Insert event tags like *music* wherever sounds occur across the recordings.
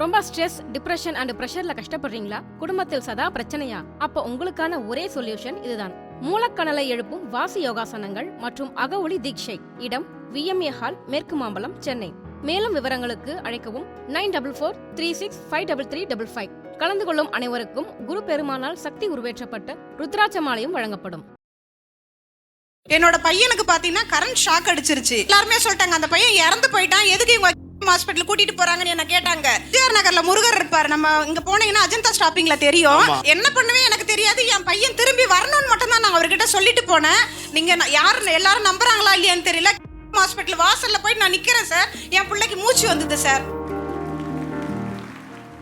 ரொம்ப stress depression and பிரஷர்ல கஷ்டப்படுறீங்களா? குடும்பத்தில் சதா பிரச்சனையா? அப்ப உங்களுக்கான ஒரே சொல்யூஷன் இதுதான். மூலக்கணலை எழுப்பும் வாசி யோகாசனங்கள் மற்றும் அகஒளி தீட்சை. இடம் விஎம்ஏ ஹால் மேற்கு மாம்பலம் சென்னை. மேலும் விவரங்களுக்கு அழைக்கவும் nine double four three six five double three double five. கலந்து கொள்ளும் அனைவருக்கும் குரு பெருமானால் சக்தி உருவேற்றப்பட்ட ருத்ராட்ச மாலையும் வழங்கப்படும். என்னோட பையனுக்கு பாத்தீங்கன்னா கரண்ட் ஷாக் அடிச்சிருச்சு. எல்லாருமே சொல்லிட்டாங்க அந்த பையன் இறந்து போயிட்டான். எதுக்கு இவங்க ஹாஸ்பிட்டல் கூட்டிட்டு போறாங்கன்னு என்ன கேட்டாங்க. ஜிஆர் நகர்ல முருகர் இருப்பாரு. நம்ம இங்க போனீங்கன்னா அஜந்தா ஸ்டாப்பிங்ல தெரியும். என்ன பண்ணுவே எனக்கு தெரியாது. என் பையன் திரும்பி வரணும்னு மட்டும் தான் நான் அவர்கிட்ட சொல்லிட்டு போனேன். நீங்க யாரு எல்லாரும் நம்புறாங்களா இல்லையான்னு தெரியல. ஹாஸ்பிட்டல் வாசல்ல போய் நான் நிக்கிறேன் சார் என் பிள்ளைக்கு மூச்சு வந்தது சார்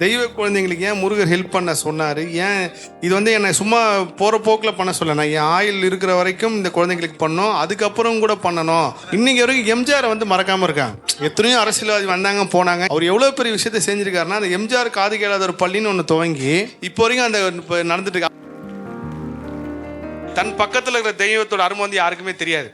தெய்வ குழந்தைங்களுக்கு ஏன் முருகர் ஹெல்ப் பண்ண சொன்னார்? ஏன் இது வந்து என்னை சும்மா போகிற போக்கில் பண்ண சொல்ல நான் என் ஆயில் இருக்கிற வரைக்கும் இந்த குழந்தைங்களுக்கு பண்ணோம். அதுக்கப்புறம் கூட பண்ணணும். இன்னைக்கு வரைக்கும் எம்ஜிஆரை வந்து மறக்காமல் இருக்காங்க. எத்தனையோ அரசியல்வாதி வந்தாங்க போனாங்க. அவர் எவ்வளோ பெரிய விஷயத்த செஞ்சுருக்காருன்னா அந்த எம்ஜிஆர் காது கேளாத ஒரு பள்ளின்னு ஒன்று துவங்கி இப்போ வரைக்கும் அந்த இப்போ நடந்துட்டு தன் பக்கத்தில் இருக்கிற தெய்வத்தோட அருமை வந்து யாருக்குமே தெரியாது.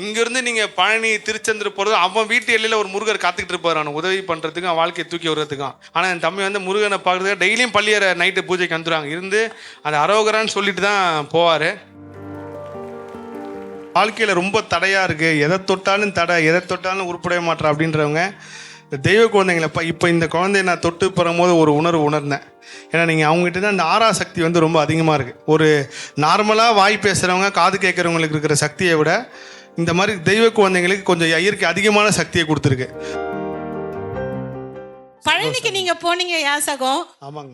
இங்கேருந்து நீங்கள் பழனி திருச்செந்தூர் போகிறது அவன் வீட்டு எல்லையில் ஒரு முருகர் காத்துக்கிட்டு இருப்பார். உதவி பண்ணுறதுக்கும் அவன் வாழ்க்கையை தூக்கி விடுறதுக்கும் ஆனால் என் தம்பி வந்து முருகனை பார்க்குறதுக்கு டெய்லியும் பள்ளியற நைட்டு பூஜைக்கு வந்துடுவாங்க இருந்து அந்த அரோகரான்னு சொல்லிட்டு தான் போவார். வாழ்க்கையில் ரொம்ப தடையாக இருக்குது எதை தொட்டாலும் தடை எதை தொட்டாலும் உருப்படைய மாட்டேன் அப்படின்றவங்க இந்த தெய்வ குழந்தைங்களை இப்போ இப்போ இந்த குழந்தைய நான் தொட்டு பெறும்போது ஒரு உணர்வு உணர்ந்தேன். ஏன்னா நீங்கள் அவங்ககிட்ட தான் இந்த ஆறா சக்தி வந்து ரொம்ப அதிகமாக இருக்குது ஒரு நார்மலாக வாய் பேசுகிறவங்க காது கேட்குறவங்களுக்கு இருக்கிற சக்தியை விட இந்த மாதிரி தெய்வ குழந்தைங்களுக்கு கொஞ்சம் இயற்கை அதிகமான சக்தியை கொடுத்துருக்கு. பழனிக்கு நீங்க போனீங்க யாசகம்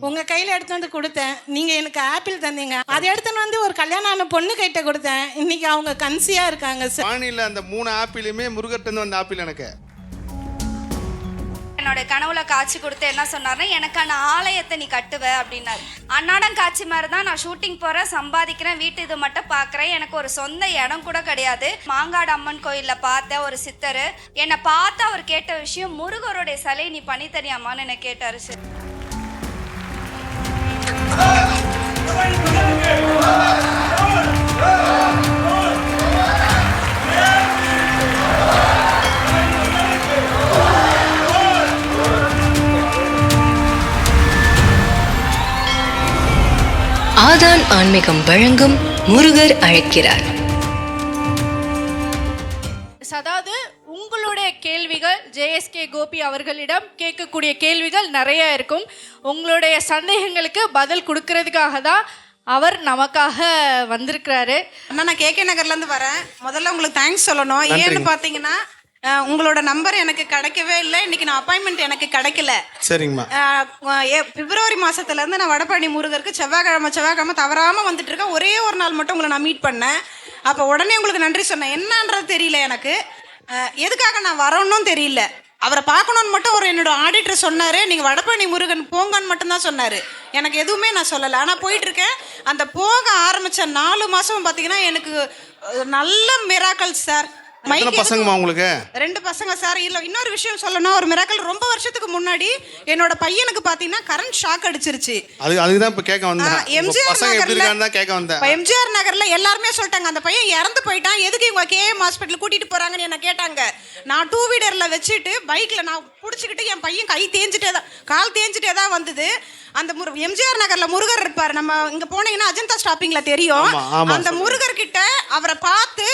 உங்க கையில எடுத்து வந்து கொடுத்தேன். நீங்க எனக்கு ஆப்பிள் தந்தீங்க. அதை எடுத்துன்னு வந்து ஒரு கல்யாணம் ஆன பொண்ணு கிட்ட கொடுத்தேன். இன்னைக்கு அவங்க கன்சியா இருக்காங்க சார் பழனியில் அந்த மூணு ஆப்பிளுமே முருகர்ட்டேருந்து வந்த ஆப்பிள் எனக்கு. என்னோட கனவுல காட்சி கொடுத்து என்ன சொன்னார்னா எனக்கான ஆலயத்தை நீ கட்டுவ அப்படின்னாரு அன்னாடம் காட்சி மாதிரி தான் நான் ஷூட்டிங் போறேன் சம்பாதிக்கிறேன் வீட்டு இது மட்டும் பார்க்குறேன் எனக்கு ஒரு சொந்த இடம் கூட கிடையாது மாங்காடு அம்மன் கோயில்ல பார்த்த ஒரு சித்தர் என்னை பார்த்து அவர் கேட்ட விஷயம் முருகருடைய சிலை நீ பண்ணி தரியாமான்னு என்ன கேட்டாரு சார் ஆதான் ஆன்மீகம் வழங்கும் முருகர் அழைக்கிறார். அதாவது உங்களுடைய கேள்விகள் ஜேஎஸ்கே கோபி அவர்களிடம் கேட்கக்கூடிய கேள்விகள் நிறைய இருக்கும். உங்களுடைய சந்தேகங்களுக்கு பதில் கொடுக்கறதுக்காக தான் அவர் நமக்காக வந்திருக்கிறாரு. அண்ணா நான் கேகே நகர்ல இருந்து வரேன். முதல்ல உங்களுக்கு தேங்க்ஸ் சொல்லணும். ஏன்னு பாத்தீங்கன்னா அஹ், உங்களோட நம்பர் எனக்கு கிடைக்கவே இல்லை. இன்னைக்கு நான் அப்பாயின்மெண்ட் எனக்கு கிடைக்கல. சரிங்கம்மா. பிப்ரவரி மாசத்துல இருந்து நான் வடபழனி முருகருக்கு செவ்வாய்க்கிழமை செவ்வாய்க்கிழமை தவறாம வந்துட்டு இருக்கேன். ஒரே ஒரு நாள் மட்டும் உங்களை நான் மீட் பண்ணேன். அப்ப உடனே உங்களுக்கு நன்றி சொன்னேன். என்னன்றது தெரியல எனக்கு. எதுக்காக நான் வரணும்னு தெரியல. அவரை பார்க்கணும்னு மட்டும் ஒரு என்னோட ஆடிட்டர் சொன்னாரு. நீங்க வடபழனி முருகன் போங்கன்னு மட்டும் தான் சொன்னாரு. எனக்கு எதுவுமே நான் சொல்லலை. ஆனா போயிட்டு இருக்கேன். அந்த போக ஆரம்பிச்ச நாலு மாசம் பாத்தீங்கன்னா எனக்கு நல்ல மிராக்கல் சார் பசங்கம்மா உங்களுக்கு? ரெண்டு பசங்க சார். இல்ல இன்னொரு விஷயம் சொல்லணும். ஒரு மிராக்கல் ரொம்ப வருஷத்துக்கு முன்னாடி என்னோட பையனுக்கு பாத்தீங்கன்னா கரண்ட் ஷாக் அடிச்சிருச்சு. அது அதுக்கு தான் இப்போ கேட்க வந்தேன். எம்ஜிஆர் நகர்ல- கேட்க வந்தேன். எம்ஜிஆர் நகர்ல எல்லாருமே சொல்லிட்டாங்க அந்த பையன் இறந்து போயிட்டான். எதுக்கு இவங்க கேஎம் ஹாஸ்பிட்டல் கூட்டிட்டு போறாங்கன்னு என்ன கேட்டாங்க. நான் டூ வீலர்ல வச்சுட்டு பைக்ல நான் புடிச்சுக்கிட்டு என் பையன் கை தேஞ்சிட்டே தான் கால் தேஞ்சிட்டே தான் வந்தது. அந்த முரு எம்ஜிஆர் நகர்ல முருகர் இருப்பாரு. நம்ம இங்க போனீங்கன்னா அஜந்தா ஸ்டாப்பிங்ல தெரியும். அந்த முருகர் கிட்ட அவரை பார்த்து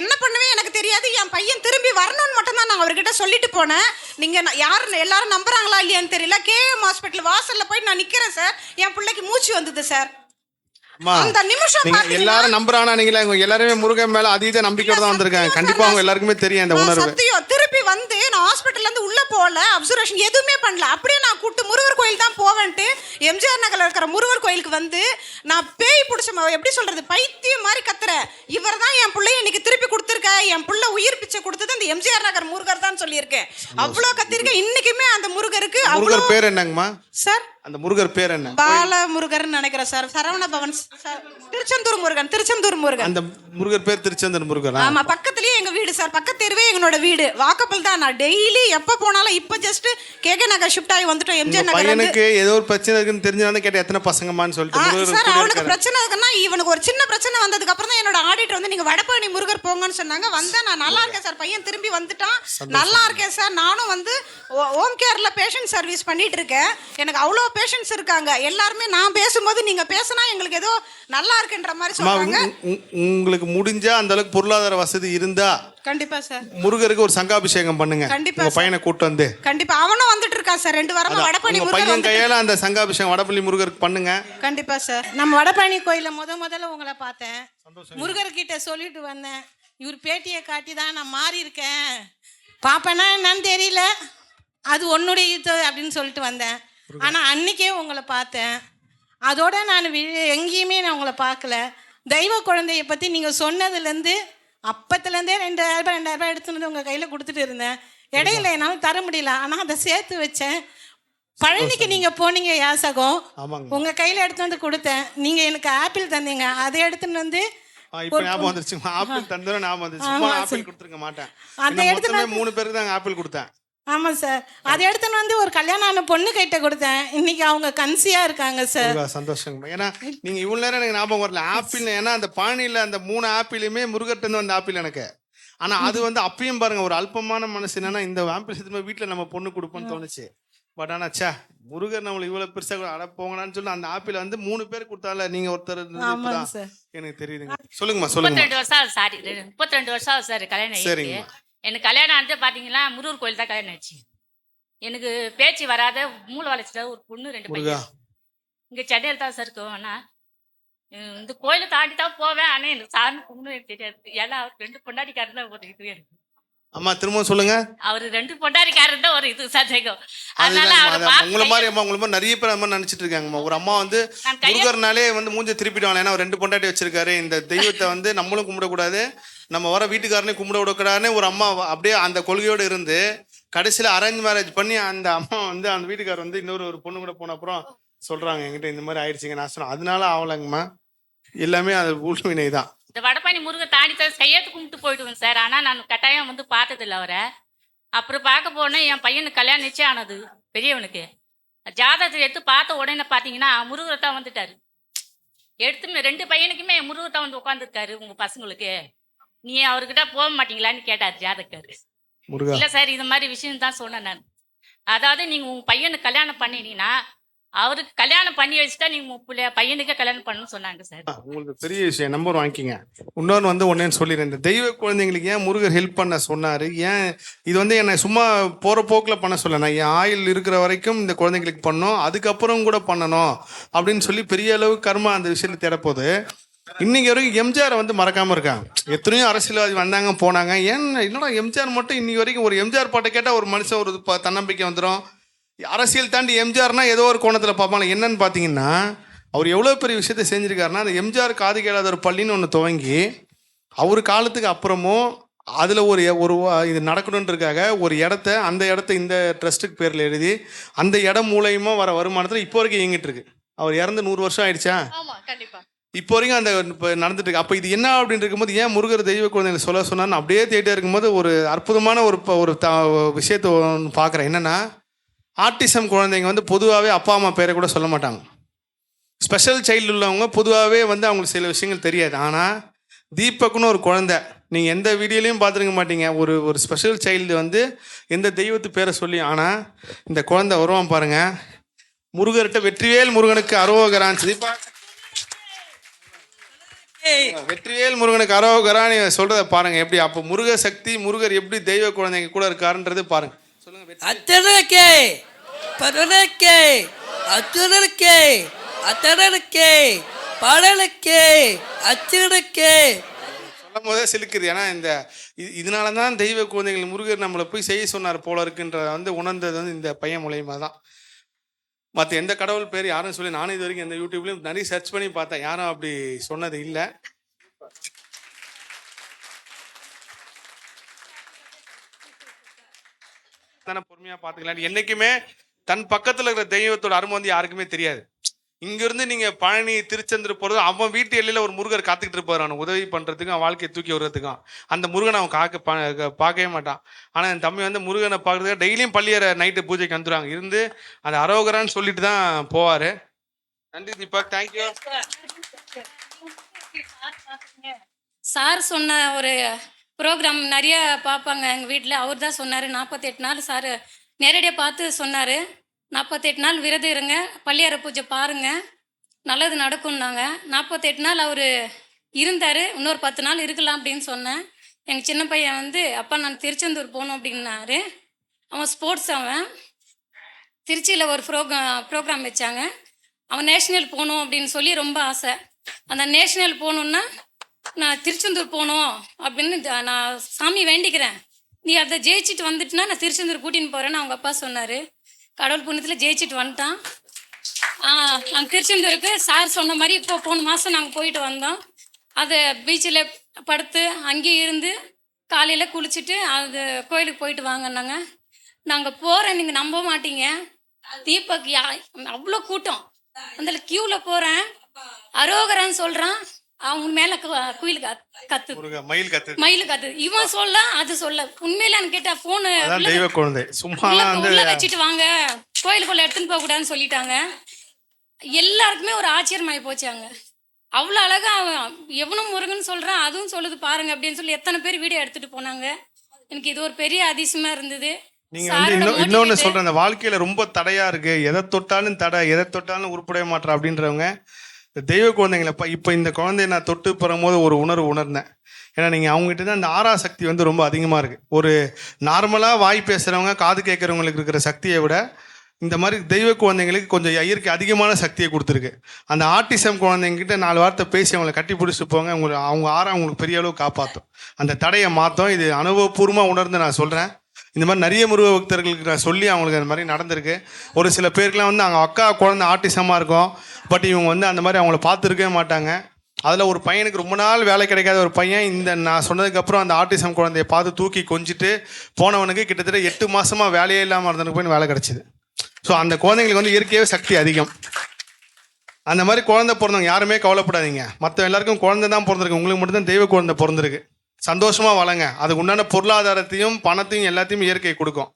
என்ன பண்ணுவே எனக்கு தெரியாது. என் பையன் திரும்பி வரணும்னு மட்டும்தான் நான் அவர்கிட்ட சொல்லிட்டு போனேன். நீங்கள் யார் எல்லாரும் நம்புறாங்களா இல்லையான்னு தெரியல. கேஎம் ஹாஸ்பிட்டல் வாசலில் போய் நான் நிற்கிறேன் சார். என் பிள்ளைக்கு மூச்சு வந்தது சார். அந்த நிமிஷம் எல்லாரும் நம்புறானா நீங்களா? எல்லாருமே முருகன் மேல அதீத நம்பிக்கையோட தான் வந்திருக்காங்க. கண்டிப்பா அவங்க எல்லாருக்குமே தெரியும் நான் உணர்வு. சத்தியம் திருப்பி வந்து நான் ஹாஸ்பிட்டல்ல இருந்து உள்ள போகல அப்சர்வேஷன் எதுவுமே பண்ணல. அப்படியே நான் கூட்டு முருகர் கோயில் தான் போவேன்ட்டு எம்ஜிஆர் நகர்ல இருக்கிற முருகர் கோயிலுக்கு வந்து நான் பேய் பிடிச்ச எப்படி சொல்றது பைத்தியம் மாதிரி கத்துறேன். இவர் தான் என் பிள்ளைய இன்னைக்கு திருப்பி கொடுத்துருக்க. என் புள்ள உயிர் பிச்சை கொடுத்தது இந்த எம்ஜிஆர் நகர் முருகர் தான் சொல்லியிருக்கேன். அவ்வளோ கத்திருக்கேன். இன்னைக்குமே அந்த முருகருக்கு அவ்வளோ பேர் என்னங்கம்மா? சார் அந்த முருகர் பேர் என்ன? பாலமுருகர்னு நினைக்கிறேன் சார். சரவண பவன் திருச்செந்தூர் முருகன் திருச்செந்தூர் முருகன். அந்த முருகர் பேர் திருச்செந்தூர் முருகரா ஆமா பக்கத்துலயே எங்க வீடு சார். பக்கத்து தெருவே எங்களோட வீடு. வாக்கபிள் தான் நான். டெய்லி எப்ப போனாலும் இப்ப ஜஸ்ட் கேகே நகர் ஷிஃப்ட் ஆகி வந்துட்டோம். எம்ஜிஆர் நகர் வந்து பையனுக்கு ஏதோ ஒரு பிரச்சனை இருக்குன்னு தெரிஞ்சு கேட்ட எத்தனை பசங்கம்மான்னு சொல்லிட்டு சார் அவனுக்கு. பிரச்சனை இருக்குன்னா இவனுக்கு ஒரு சின்ன பிரச்சனை வந்ததுக்கு அப்புறம் தான் என்னோட ஆடிட்டர் வந்து நீங்க வடபழனி முருகர் போங்கன்னு சொன்னாங்க. வந்தேன் நான் நல்லா இருக்கேன் சார். பையன் திரும்பி வந்துட்டான். நல்லா இருக்கேன் சார். நானும் வந்து ஹோம் கேர்ல பேஷண்ட் சர்வீஸ் பண்ணிட்டு இருக்கேன். எனக்கு அவ்வளோ பேஷண்ட்ஸ் இருக்காங்க. எல்லாருமே நான் பேசும்போது நீங்க பேசினா எங்களுக்கு ஏதோ நல்லா இருக்குன்ற மாதிரி சொல்றாங்க. உங்க- உங்க- உங்களுக்கு முடிஞ்சா அந்த அளவுக்கு பொருளாதார வசதி இருந்தா கண்டிப்பா சார். முருகருக்கு ஒரு சங்காபிஷேகம் பண்ணுங்க. கண்டிப்பா பையனை கூட்டு வந்து. கண்டிப்பா அவனும் வந்துட்டு இருக்கான் சார். ரெண்டு வாரமா வடபழனி முருகர் பையன் கையால அந்த சங்காபிஷேகம் வடபள்ளி முருகருக்கு பண்ணுங்க. கண்டிப்பா சார். நம்ம வடபழனி கோயிலில் முத முதல்ல உங்களை பார்த்தேன். முருகர்கிட்ட சொல்லிட்டு வந்தேன். இவர் பேட்டியை காட்டி தான் நான் மாறி இருக்கேன். பாப்பேனா என்னன்னு தெரியல. அது உன்னுடைய இது அப்படின்னு சொல்லிட்டு வந்தேன். ஆனால் அன்னைக்கே உங்களை பார்த்தேன். அதோட நான் எங்கேயுமே நான் உங்களை பார்க்கல. தெய்வ குழந்தைய பற்றி நீங்கள் சொன்னதுலேருந்து அப்பத்துலேருந்தே ரெண்டாயிரம் ரூபாய் ரெண்டாயிரம் ரூபாய் எடுத்துன்னு வந்து உங்கள் கையில் கொடுத்துட்டு இருந்தேன். இடையில என்னால் தர முடியல. ஆனால் அதை சேர்த்து வச்சேன். பழனிக்கு நீங்கள் போனீங்க யாசகம். உங்க கையில எடுத்து வந்து கொடுத்தேன். நீங்க எனக்கு ஆப்பிள் தந்தீங்க. அதை எடுத்துன்னு வந்து ஆ, இப்ப ஞாபகம் வந்துருச்சு ஆப்பிள் தந்தோம் ஞாபகம் வந்துருச்சு. ஆப்பிள் கொடுத்துருக்க மாட்டேன். அந்த இடத்துல மூணு பேருக்கு தான் ஆப்பிள் கொடுத்தேன். ஆமா சார் அதை எடுத்துன்னு வந்து ஒரு கல்யாணம் ஆன பொண்ணு கிட்ட கொடுத்தேன். இன்னைக்கு அவங்க கன்சியா இருக்காங்க சார் முருகா, சந்தோஷங்க. ஏன்னா நீங்க இவ்வளவு நேரம் எனக்கு ஞாபகம் வரல. ஆப்பிள் ஏன்னா அந்த பாணியில அந்த மூணு ஆப்பிளுமே முருகர்ட்ட இருந்து வந்த ஆப்பிள் எனக்கு. ஆனா அது வந்து அப்பயும் பாருங்க ஒரு அல்பமான மனசு. என்னன்னா இந்த ஆப்பிள் சேர்த்து வீட்டுல நம்ம பொண்ணு கொடுப்போம்னு தோணுச்சு. பட் ஆனா ச்சே முருகர் நம்மள இவ்வளவு பெருசா அட போங்கடான்னு சொல்லி அந்த ஆப்பிள் வந்து மூணு பேர் கொடுத்தால நீங்க ஒருத்தர் சார் எனக்கு தெரியுதுங்க. சொல்லுங்கம்மா முப்பத்தி ரெண்டு வருஷம் ஆகுது சாரி. முப்பத்தி ரெண்டு வருஷம் ஆகுது சார் கல்யாணம் சரிங்கம்மா. எனக்கு கல்யாணம் ஆனது பார்த்தீங்கன்னா முருகர் கோயில் தான் கல்யாணம் ஆச்சு. எனக்கு பேச்சு வராத மூளை வளர்ச்சியில் ஒரு பொண்ணு ரெண்டு பையன். இங்கே சென்னையில் தான் சார் இருக்கோம். ஆனால் இந்த கோயிலை தாண்டி தான் போவேன். ஆனால் எனக்கு சாமி கும்பிடு எனக்கு தெரியாது. ஏன்னா ரெண்டு பொண்டாட்டிக்காரர் தான் ஒரு இது எனக்கு அம்மா திரும்ப சொல்லுங்க. அவர் ரெண்டு பொண்டாட்டிக்காரர் தான் ஒரு இது சந்தேகம். அதனால உங்களை மாதிரி அம்மா உங்களை மாதிரி நிறைய பேர் மாதிரி நினைச்சிட்டு இருக்காங்கம்மா. ஒரு அம்மா வந்து முருகர்னாலே வந்து மூஞ்ச திருப்பிடுவாங்க. ஏன்னா ரெண்டு பொண்டாட்டி வச்சிருக்காரு. இந்த தெய்வத்தை வந்து நம்மளும் கும்பிடக்கூடாது. நம்ம வர வீட்டுக்காரனையும் கும்பிட விடக்கூடாதுன்னு ஒரு அம்மா அப்படியே அந்த கொள்கையோடு இருந்து கடைசியில் அரேஞ்ச் மேரேஜ் பண்ணி அந்த அம்மா வந்து அந்த வீட்டுக்காரர் வந்து இன்னொரு ஒரு பொண்ணு கூட போன அப்புறம் சொல்றாங்க என்கிட்ட இந்த மாதிரி ஆயிடுச்சுங்க நான் சொன்னேன். அதனால ஆகலைங்கம்மா எல்லாமே அது ஊழ்வினை தான். இந்த வடபழனி முருகன் தாண்டி தான் கையெழுத்து கும்பிட்டு போயிடுவேன் சார். ஆனால் நான் கட்டாயம் வந்து பார்த்ததில்ல அவரை. அப்புறம் பார்க்க போனேன் என் பையனுக்கு கல்யாணம் நிச்சயம் ஆனது பெரியவனுக்கு. ஜாதகத்தை எடுத்து பார்த்த உடனே பார்த்தீங்கன்னா முருகரை தான் வந்துட்டாரு. எடுத்து ரெண்டு பையனுக்குமே முருகர் தான் வந்து உட்காந்துருக்காரு உங்க பசங்களுக்கு. நீ அவர்கிட்ட போக மாட்டீங்களான்னு கேட்டார் ஜாதகர். முருகா. இல்லை சார் இது மாதிரி விஷயம் தான் சொன்னேன் நான். அதாவது நீங்கள் உங்கள் பையனுக்கு கல்யாணம் பண்ணினீங்கன்னா அவருக்கு கல்யாணம் பண்ணி வச்சுட்டா நீங்கள் உங்க பிள்ளை பையனுக்கே கல்யாணம் பண்ணணும்னு சொன்னாங்க சார். உங்களுக்கு பெரிய விஷயம் நம்பர் வாங்கிக்கிங்க. இன்னொன்று வந்து ஒன்னேன்னு சொல்லிடுறேன். இந்த தெய்வ குழந்தைங்களுக்கு ஏன் முருகர் ஹெல்ப் பண்ண சொன்னார்? ஏன் இது வந்து என்னை சும்மா போகிற போக்கில் பண்ண சொல்ல நான் என் ஆயில் இருக்கிற வரைக்கும் இந்த குழந்தைங்களுக்கு பண்ணோம் அதுக்கப்புறம் கூட பண்ணணும் அப்படின்னு சொல்லி பெரிய அளவு கர்மா அந்த விஷயத்துல தேடப்போகுது. இன்னைக்கு வரைக்கும் எம்ஜிஆரை வந்து மறக்காம இருக்காங்க. எத்தனையோ அரசியல்வாதி வந்தாங்க போனாங்க. ஏன் என்னடா எம்ஜிஆர் மட்டும் இன்னைக்கு வரைக்கும் ஒரு எம்ஜிஆர் பாட்டை கேட்டால் ஒரு மனுஷன் ஒரு ப- தன்னம்பிக்கை வந்துடும் அரசியல் தாண்டி எம்ஜிஆர்னா ஏதோ ஒரு கோணத்தில் பார்ப்பாங்க. என்னன்னு பார்த்தீங்கன்னா அவர் எவ்வளோ பெரிய விஷயத்தை செஞ்சிருக்காருன்னா அந்த எம்ஜிஆர் காது கேளாத ஒரு பள்ளின்னு ஒன்று துவங்கி அவர் காலத்துக்கு அப்புறமும் அதில் ஒரு ஒரு இது நடக்கணுன்றதுக்காக ஒரு இடத்த அந்த இடத்த இந்த ட்ரஸ்ட்டுக்கு பேரில் எழுதி அந்த இடம் மூலயமா வர வருமானத்தில் இப்போ வரைக்கும் இயங்கிட்டு இருக்கு. அவர் இறந்து நூறு வருஷம் ஆயிடுச்சா? இப்போ வரைக்கும் அந்த இப்போ நடந்துட்டு இருக்கு. அப்போ இது என்ன அப்படின்னு இருக்கும்போது ஏன் முருகர் தெய்வ குழந்தைகளை சொல்ல சொன்னான்னு அப்படியே தேடிட்டே இருக்கும்போது ஒரு அற்புதமான ஒரு ஒரு த விஷயத்தை ஒன்று பார்க்குறேன். என்னன்னா ஆட்டிசம் குழந்தைங்க வந்து பொதுவாகவே அப்பா அம்மா பேரை கூட சொல்ல மாட்டாங்க. ஸ்பெஷல் சைல்டு உள்ளவங்க பொதுவாகவே வந்து அவங்களுக்கு சில விஷயங்கள் தெரியாது. ஆனால் தீபக்னு ஒரு குழந்தை நீங்கள் எந்த வீடியோலையும் பார்த்துருக்க மாட்டீங்க. ஒரு ஒரு ஸ்பெஷல் சைல்டு வந்து எந்த தெய்வத்து பேரை சொல்லி ஆனால் இந்த குழந்தை வருவான் பாருங்க. முருகர்கிட்ட வெற்றிவேல் முருகனுக்கு அரோகரான் தீபா வெற்றிவேல் முருகனுக்கு அரோகரா நீ சொல்றத பாருங்க. எப்படி அப்போ முருக சக்தி முருகர் எப்படி தெய்வ குழந்தைங்க கூட இருக்காருன்றது பாருங்க. அத்தனருக்கே பரனுக்கே அத்துனருக்கே அத்தனருக்கே பாடலுக்கே அச்சுனுக்கே சொல்லும் போதே சிலுக்குது. ஏன்னா இந்த இது- இதனால தான் தெய்வ குழந்தைகள் முருகர் நம்மளை போய் செய்ய சொன்னார் போல இருக்குன்றத வந்து உணர்ந்தது வந்து இந்த பையன் மூலயமா தான். மற்ற எந்த கடவுள் பேர் யாரும் சொல்லி நானும் இது வரைக்கும் எந்த யூடியூப்லையும் நிறைய சர்ச் பண்ணி பார்த்தேன். யாரும் அப்படி சொன்னது இல்லை. தானே பொறுமையாக பாத்துக்கலாம். என்னைக்குமே தன் பக்கத்துல இருக்கிற தெய்வத்தோட அருமை வந்து யாருக்குமே தெரியாது. இங்கிருந்து நீங்க பழனி திருச்செந்தூர் போறது அவன் வீட்டு எல்லையில ஒரு முருகர் காத்துக்கிட்டு இருப்பாரு. உதவி பண்றதுக்கும் அவன் வாழ்க்கையை தூக்கி விடுறதுக்கும் அந்த முருகனை அவன் காக்க பா- பார்க்கவே மாட்டான். ஆனா என் தம்பி வந்து முருகனை பார்க்கறதுக்கு டெய்லியும் பள்ளியற நைட்டு பூஜைக்கு வந்துருவாங்க. இருந்து அந்த அரோகரான்னு சொல்லிட்டு தான் போவாரு. நன்றி தீபா தேங்க்யூ சார் சொன்ன ஒரு ப்ரோக்ராம் நிறைய பார்ப்பாங்க எங்கள் வீட்டில் அவர் தான் சொன்னார் நாற்பத்தெட்டு நாள் சார். நேரடியாக பார்த்து சொன்னார் நாற்பத்தெட்டு நாள் விரதம் இருங்க பள்ளியார பூஜை பாருங்க நல்லது நடக்கும்னாங்க. நாற்பத்தெட்டு நாள் அவர் இருந்தார் இன்னொரு பத்து நாள் இருக்கலாம் அப்படின்னு சொன்னேன். எங்கள் சின்ன பையன் வந்து அப்பா நான் திருச்செந்தூர் போகணும் அப்படின்னாரு. அவன் ஸ்போர்ட்ஸ் அவன். திருச்சியில் ஒரு ப்ரோக்ரா ப்ரோக்ராம் வச்சாங்க. அவன் நேஷ்னல் போகணும் அப்படின்னு சொல்லி ரொம்ப ஆசை. அந்த நேஷ்னல் போகணுன்னா நான் திருச்செந்தூர் போகணும் அப்படின்னு நான் சாமி வேண்டிக்கிறேன். நீ அதை ஜெயிச்சுட்டு வந்துட்டுனா நான் திருச்செந்தூர் கூட்டின்னு போகிறேன்னு அவங்க அப்பா சொன்னார். கடவுள் புண்ணியத்தில் ஜெயிச்சிட்டு வந்துட்டான். நாங்கள் திருச்செந்தூருக்கு சார் சொன்ன மாதிரி இப்போ போன மாதம் நாங்கள் போயிட்டு வந்தோம். அது பீச்சில் படுத்து அங்கேயே இருந்து காலையில் குளிச்சுட்டு அது கோயிலுக்கு போயிட்டு வாங்கினாங்க. நாங்கள் போகிறேன் நீங்கள் நம்ப மாட்டீங்க. தீபக் யா அவ்வளோ கூட்டம். அந்த க்யூவில் போகிறேன் அரோகரான்னு சொல்கிறான் அவங்க மேலே குயில் கத்து மயில் கத்து மயில் கத்து இவன் சொல்ல அது சொல்ல. உண்மையில கேட்டா போனு தெய்வ குழந்தை. சும்மா உள்ள வச்சுட்டு வாங்க. கோயிலுக்குள்ள எடுத்துன்னு போக கூடாதுன்னு சொல்லிட்டாங்க. எல்லாருக்குமே ஒரு ஆச்சரியமாயி போச்சாங்க அவ்வளோ அழகா அவன் எவனும் முருகன் சொல்றான் அதுவும் சொல்லுது பாருங்க அப்படின்னு சொல்லி எத்தனை பேர் வீடியோ எடுத்துட்டு போனாங்க. எனக்கு இது ஒரு பெரிய அதிசயமா இருந்தது. நீங்க வந்து இன்னும் இன்னொன்னு சொல்றேன். அந்த வாழ்க்கையில ரொம்ப தடையா இருக்கு. எதை தொட்டாலும் தடை எதை தொட்டாலும் உருப்படவே மாட்டா அப்படின்றவங்க இந்த தெய்வ குழந்தைங்களை இப்போ இப்போ இந்த குழந்தைய நான் தொட்டு பெறும்போது ஒரு உணர்வு உணர்ந்தேன். ஏன்னா நீங்கள் அவங்ககிட்ட தான் அந்த ஆறா சக்தி வந்து ரொம்ப அதிகமாக இருக்குது ஒரு நார்மலாக வாய் பேசுகிறவங்க காது கேட்குறவங்களுக்கு இருக்கிற சக்தியை விட இந்த மாதிரி தெய்வ குழந்தைங்களுக்கு கொஞ்சம் இயற்கை அதிகமான சக்தியை கொடுத்துருக்கு. அந்த ஆர்டிசம் குழந்தைங்கிட்ட நாலு வார்த்தை பேசி அவங்களை கட்டி பிடிச்சிட்டு போங்க உங்களை அவங்க ஆறா அவங்களுக்கு பெரிய அளவு காப்பாற்றும் அந்த தடையை மாற்றும் இது அனுபவபூர்வமாக உணர்ந்து நான் சொல்கிறேன் இந்த மாதிரி நிறைய முருக பக்தர்களுக்கு நான் சொல்லி அவங்களுக்கு அந்த மாதிரி நடந்திருக்கு. ஒரு சில பேருக்குலாம் வந்து அவங்க அக்கா குழந்தை ஆர்டிசமாக இருக்கும். பட் இவங்க வந்து அந்த மாதிரி அவங்கள பார்த்துருக்கவே மாட்டாங்க. அதில் ஒரு பையனுக்கு ரொம்ப நாள் வேலை கிடைக்காத ஒரு பையன் இந்த நான் சொன்னதுக்கப்புறம் அந்த ஆர்டிசம் குழந்தைய பார்த்து தூக்கி கொஞ்சிட்டு போனவனுக்கு கிட்டத்தட்ட எட்டு மாதமாக வேலையே இல்லாமல் இருந்தவனுக்கு போய் வேலை கிடச்சிது. ஸோ அந்த குழந்தைங்களுக்கு வந்து இயற்கையாகவே சக்தி அதிகம். அந்த மாதிரி குழந்தை பிறந்தவங்க யாருமே கவலைப்படாதீங்க. மற்ற எல்லாருக்கும் குழந்தை தான் பிறந்திருக்கு. உங்களுக்கு மட்டும் தான் தெய்வ குழந்தை பிறந்திருக்கு. சந்தோஷமா வளங்க அதுக்கு உண்டான பொருளாதாரத்தையும் பணத்தையும் எல்லாத்தையும் இயற்கை கொடுக்கும்.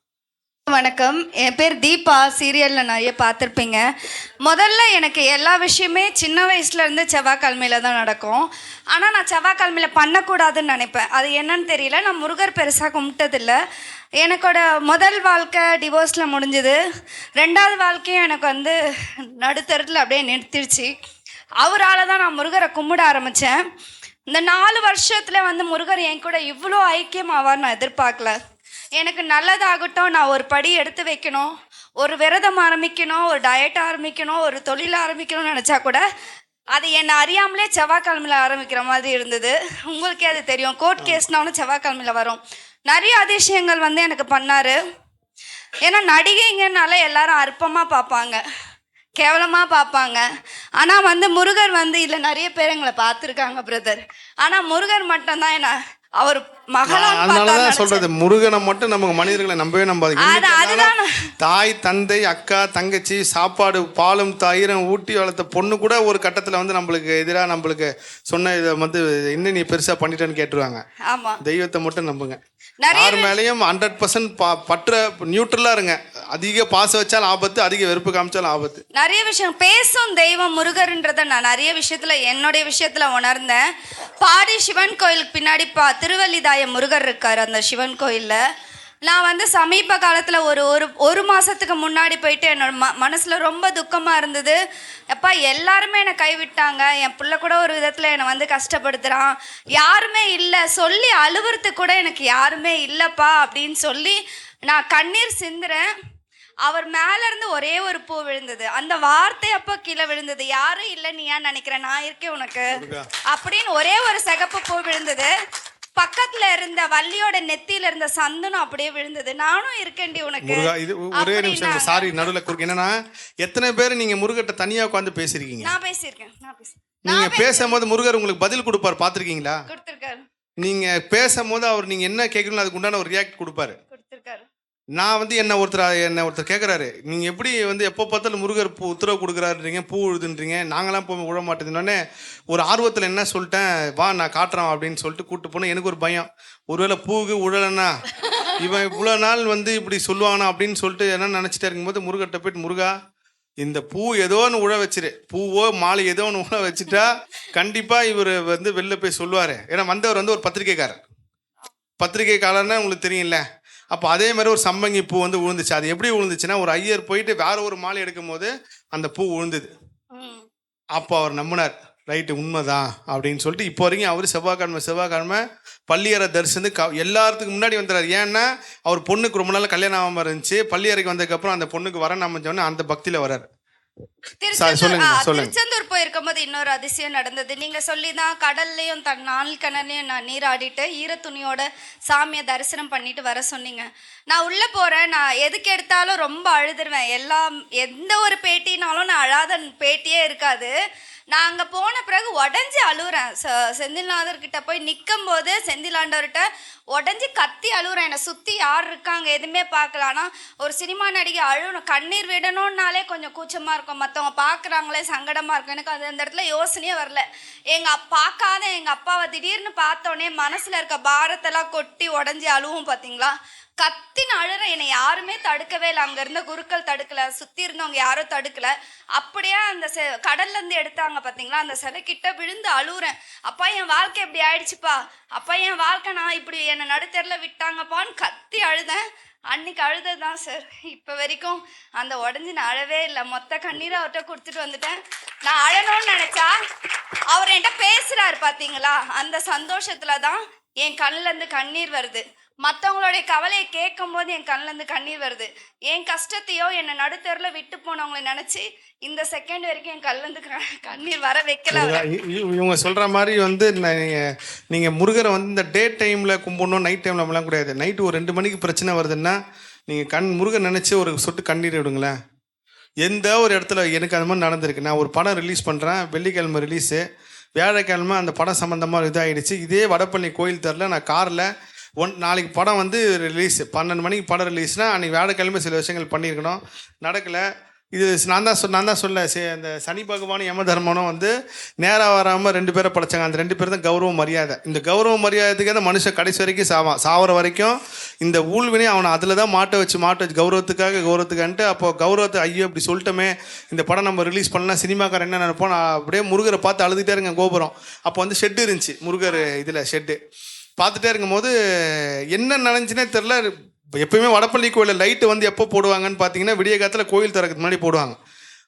வணக்கம். என் பேர் தீபா. சீரியலில் நிறைய பார்த்துருப்பீங்க. முதல்ல எனக்கு எல்லா விஷயமே சின்ன வயசுலேருந்து செவ்வாய்க்கிழமையில தான் நடக்கும். ஆனால் நான் செவ்வாய்க்கிழமையில பண்ணக்கூடாதுன்னு நினைப்பேன். அது என்னன்னு தெரியல. நான் முருகர் பெருசாக கும்பிட்டதில்ல. எனக்கோட முதல் வாழ்க்கை டிவோர்ஸில் முடிஞ்சுது. ரெண்டாவது வாழ்க்கையும் எனக்கு வந்து நடுத்தரத்தில் அப்படியே நிறுத்திடுச்சு. அவரால் தான் நான் முருகரை கும்பிட ஆரம்பித்தேன் இந்த நாலு வருஷத்தில் வந்து முருகர் என் கூட இவ்வளோ ஐக்கியமாவார் நான் எதிர்பார்க்கல. எனக்கு நல்லதாகட்டும் நான் ஒரு படி எடுத்து வைக்கணும் ஒரு விரதம் ஆரம்பிக்கணும் ஒரு டயட் ஆரம்பிக்கணும் ஒரு தொழில் ஆரம்பிக்கணும்னு நினச்சா கூட அது என்னை அறியாமலே செவ்வாய்க்கிழமையில் ஆரம்பிக்கிற மாதிரி இருந்தது. உங்களுக்கே அது தெரியும். கோர்ட் கேஸ்னாலும் செவ்வாய்க்கிழமையில் வரும். நிறைய அதிசயங்கள் வந்து எனக்கு பண்ணாரு. ஏன்னா நடிகைங்கனால எல்லாரும் அற்பமாக பார்ப்பாங்க. கேவலமாக பார்ப்பாங்க. ஆனால் வந்து முருகர் வந்து இல்லை நிறைய பேர் எங்களை பார்த்துருக்காங்க பிரதர் ஆனால் முருகர் மட்டும்தான் என்ன அவர் நினைச்சேன். சொல்றது முருகனை மட்டும் நமக்கு மனிதர்களை நம்பவே இருந்தாலும் தாய் தந்தை அக்கா தங்கச்சி சாப்பாடு பாலும் தயிரும் ஊட்டி வளர்த்த பொண்ணு கூட ஒரு கட்டத்துல வந்து நம்மளுக்கு எதிராக நம்மளுக்கு சொன்ன இதை வந்து என்ன நீ பெருசா பண்ணிட்டேன்னு கேட்டுருவாங்க. ஆமா. தெய்வத்தை மட்டும் நம்புங்க. யார் மேலேயும் ஹண்ட்ரட் பர்சன்ட் பற்ற நியூட்ரலா இருங்க. அதிக பாசம் வச்சாலும் ஆபத்து அதிக வெறுப்பு காமிச்சாலும் ஆபத்து. நிறைய விஷயம். பேசும் தெய்வம் முருகர்ன்றதை நான் நிறைய விஷயத்துல என்னுடைய விஷயத்துல உணர்ந்தேன். பாடி சிவன் கோயிலுக்கு பின்னாடி பா திருவல்லிதாய முருகர் இருக்காரு அந்த சிவன் கோயிலில். நான் வந்து சமீப காலத்தில் ஒரு ஒரு ஒரு மாதத்துக்கு முன்னாடி போயிட்டு என்னோட ம மனசில் ரொம்ப துக்கமாக இருந்தது. எப்பா எல்லாருமே என்னை கைவிட்டாங்க. என் பிள்ளை கூட ஒரு விதத்தில் என்னை வந்து கஷ்டப்படுத்துகிறான் யாருமே இல்லை. சொல்லி அழுவுறதுக்கு கூட எனக்கு யாருமே இல்லைப்பா அப்படின்னு சொல்லி நான் கண்ணீர் சிந்துறேன். அவர் மேல இருந்து ஒரே ஒரு பூ விழுந்தது. அந்த வார்த்தை அப்போ கீழே விழுந்தது. யாரும் இல்லை நீ ஏன் நினைக்கிற? நான் இருக்கேன் உனக்கு. அப்படின்னு ஒரே ஒரு சிகப்பு பூ விழுந்தது. பக்கத்துல இருந்த வள்ளியோட நெத்தியில இருந்த சந்தனம் அப்படியே விழுந்தது. நானும் இருக்கேன்டி உனக்கு. இது ஒரே நிமிஷம். சாரி நடுவில் குறுக்க. என்னன்னா எத்தனை பேர் நீங்க முருகட்ட தனியா உட்காந்து பேசிருக்கீங்க நான் பேசியிருக்கேன் நான் பேசி நீங்க பேசும்போது முருகர் உங்களுக்கு பதில் கொடுப்பாரு பாத்திருக்கீங்களா கொடுத்துருக்காரு. நீங்க பேசும்போது அவர் நீங்க என்ன கேட்கணும் அதுக்கு உண்டான ஒரு ரியாக்ட் கொடுப்பாரு. நான் வந்து என்ன ஒருத்தர் என்ன ஒருத்தர் கேட்குறாரு நீங்கள் எப்படி வந்து எப்போ பார்த்தாலும் முருகர் பூ உத்தரவு கொடுக்குறாருன்றீங்க பூ உழுதுன்றீங்க நாங்களாம் போய் விழ மாட்டேதுன்னொடனே ஒரு ஆர்வத்தில் என்ன சொல்லிட்டேன் வா நான் காட்டுறான் அப்படின்னு சொல்லிட்டு கூப்பிட்டு போனேன். எனக்கு ஒரு பயம். ஒருவேளை பூவுக்கு உழலைன்னா இவன் இவ்வளோ நாள் வந்து இப்படி சொல்லுவானா அப்படின்னு சொல்லிட்டு என்ன நினச்சிட்டே இருக்கும்போது முருகர்கிட்ட போயிட்டு முருகா இந்த பூ ஏதோ ஒன்று உழ வச்சிரு. பூவோ மாலை ஏதோ ஒன்று உழ வச்சுட்டா கண்டிப்பாக இவர் வந்து வெளில போய் சொல்லுவார். ஏன்னா வந்தவர் வந்து ஒரு பத்திரிக்கைக்காரர். பத்திரிகைக்காரர்னா உங்களுக்கு தெரியும்ல அப்போ அதே மாதிரி ஒரு சம்பங்கி பூ வந்து விழுந்துச்சு அது எப்படி விழுந்துச்சுன்னா ஒரு ஐயர் போயிட்டு வேற ஒரு மாலை எடுக்கும் போது அந்த பூ விழுந்தது அப்போ அவர் நம்பினார் ரைட்டு உண்மைதான் அப்படின்னு சொல்லிட்டு இப்போ வரைக்கும் அவர் செவ்வாய்க்கிழமை செவ்வாய்க்கிழமை பள்ளியறை தரிசனத்து க எல்லாத்துக்கும் முன்னாடி வந்துடுறாரு ஏன்னா அவர் பொண்ணுக்கு ரொம்ப நாள் கல்யாணம் ஆகாமல் இருந்துச்சு. பள்ளியறைக்கு வந்ததுக்கப்புறம் அந்த பொண்ணுக்கு வர அமைஞ்சோடனே அந்த பக்தியில் வராரு திருச்செந்தூர். திருச்செந்தூர் போயிருக்கும்போது இன்னொரு அதிசயம் நடந்தது. நீங்க சொல்லி தான் கடல்லையும் தன் நாள் கிணறுலையும் நான் நீராடிட்டு ஈர துணியோட சாமியை தரிசனம் பண்ணிட்டு வர சொன்னீங்க. நான் உள்ள போறேன் நான் எதுக்கு எடுத்தாலும் ரொம்ப அழுதுருவேன். எல்லாம் எந்த ஒரு பேட்டினாலும் நான் அழாத பேட்டியே இருக்காது. நான் அங்கே போன பிறகு உடஞ்சி அழுகுறேன் செந்தில்நாதர்கிட்ட போய் நிற்கும் போது செந்திலாண்டவர்கிட்ட உடஞ்சி கத்தி அழுகுறேன் என்னை சுற்றி யார் இருக்காங்க எதுவுமே பார்க்கல. ஆனால் ஒரு சினிமா நடிகை அழுகணும் கண்ணீர் விடணும்னாலே கொஞ்சம் கூச்சமாக இருக்கும். மற்றவங்க பார்க்குறாங்களே சங்கடமாக இருக்கும். எனக்கு அது அந்த இடத்துல யோசனையே வரல. எங்கள் பார்க்காத எங்கள் அப்பாவை திடீர்னு பார்த்தோன்னே மனசில் இருக்க பாரத்தெல்லாம் கொட்டி உடஞ்சி அழுவும் பார்த்தீங்களா கத்தின அழுற என்னை யாருமே தடுக்கவே இல்லை. அங்கே இருந்த குருக்கள் தடுக்கல. சுற்றி இருந்தவங்க யாரும் தடுக்கல. அப்படியே அந்த செ கடல்ல இருந்து எடுத்தாங்க பார்த்தீங்களா அந்த சிலை கிட்ட விழுந்து அழுகுறேன் அப்பா என் வாழ்க்கை இப்படி ஆயிடுச்சுப்பா. அப்பா என் வாழ்க்கை நான் இப்படி என்னை நடுத்தரில் விட்டாங்கப்பான்னு கத்தி அழுதேன். அன்னைக்கு அழுதது தான் சார் இப்போ வரைக்கும் அந்த உடஞ்சி நான் அழவே இல்லை. மொத்த கண்ணீரை அவர்கிட்ட கொடுத்துட்டு வந்துட்டேன். நான் அழணும்னு நினச்சா அவர் என்கிட்ட பேசுகிறார் பார்த்தீங்களா அந்த சந்தோஷத்தில் தான் என் கண்ணிலேருந்து கண்ணீர் வருது. மற்றவங்களுடைய கவலையை கேட்கும் போது என் கண்ணிலேருந்து கண்ணீர் வருது. என் கஷ்டத்தையோ என்னை நடுத்தரில் விட்டு போனவங்களை நினச்சி இந்த செகண்ட் வரைக்கும் என் கண்ணிலேருந்து கண்ணீர் வர வைக்கல. இவங்க சொல்கிற மாதிரி வந்து நீங்கள் நீங்கள் முருகரை வந்து இந்த டே டைமில் கும்பிடணும் நைட் டைமில் அப்படிலாம் கிடையாது. நைட்டு ஒரு ரெண்டு மணிக்கு பிரச்சனை வருதுன்னா நீங்கள் கண் முருகன் நினச்சி ஒரு சொட்டு கண்ணீர் விடுங்களேன். எந்த ஒரு இடத்துல எனக்கு அது மாதிரி நடந்திருக்கு. நான் ஒரு படம் ரிலீஸ் பண்ணுறேன் வெள்ளிக்கிழமை ரிலீஸு வியாழக்கிழமை அந்த படம் சம்மந்தமாக இதாகிடுச்சு இதே வடப்பள்ளி கோயில் தெரில நான் காரில் ஒன் நாளைக்கு படம் வந்து ரிலீஸ் பன்னெண்டு மணிக்கு படம் ரிலீஸ்னால் அன்றைக்கி வியாழக்கிழமை சில விஷயங்கள் பண்ணியிருக்கணும். நடக்கலை. இது நான் தான் சொல் நான் தான் சொல்ல சே அந்த சனி பகவானும் யம தர்மனும் வந்து நேராக வராமல் ரெண்டு பேரை படைச்சாங்க. அந்த ரெண்டு பேர் தான் கௌரவ மரியாதை. இந்த கௌரவ மரியாதைக்கு அந்த மனுஷன் கடைசி வரைக்கும் சாவான் சாவர வரைக்கும் இந்த ஊழ்வினை அவனை அதில் தான் மாட்ட வச்சு மாட்ட வச்சு கௌரவத்துக்காக கௌரவத்துக்கான்ட்டு அப்போ கௌரவத்தை ஐயோ இப்படி சொல்லிட்டோமே இந்த படம் நம்ம ரிலீஸ் பண்ணலாம் சினிமாக்காரன் என்ன நினைப்போம் நான் அப்படியே முருகரை பார்த்து அழுதுகிட்டே இருங்க கோபுரம். அப்போ வந்து ஷெட்டு இருந்துச்சு முருகர் இதில் ஷெட்டு பார்த்துட்டே இருக்கும்போது என்ன நினைஞ்சுனே தெரில எப்பயுமே வடப்பள்ளி கோயிலில் லைட்டு வந்து எப்போ போடுவாங்கன்னு பார்த்தீங்கன்னா விடிய காலத்தில் கோயில் திறக்கிறது முன்னாடி போடுவாங்க.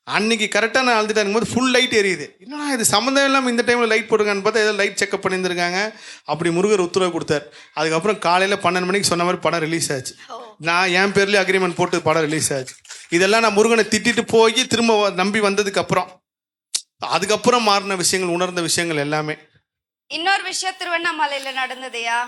அன்னைக்கு கரெக்டாக நான் அழுதுட்டு இருக்கும்போது ஃபுல் லைட் எரியுது. என்னடா இது சம்மந்தம் இல்லாமல் இந்த டைமில் லைட் போடுங்கன்னு பார்த்தா ஏதோ லைட் செக்அப் பண்ணியிருந்திருக்காங்க. அப்படி முருகர் உத்தரவு கொடுத்தார். அதுக்கப்புறம் காலையில் பன்னெண்டு மணிக்கு சொன்ன மாதிரி படம் ரிலீஸ் ஆச்சு. நான் என் பேர்லேயே அக்ரிமெண்ட் போட்டு படம் ரிலீஸ் ஆச்சு. இதெல்லாம் நான் முருகனை திட்டிட்டு போய் திரும்ப வ- நம்பி வந்ததுக்கப்புறம் அதுக்கப்புறம் மாறின விஷயங்கள் உணர்ந்த விஷயங்கள் எல்லாமே. இன்னொரு விஷயம் திருவண்ணாமலையில நடந்ததையா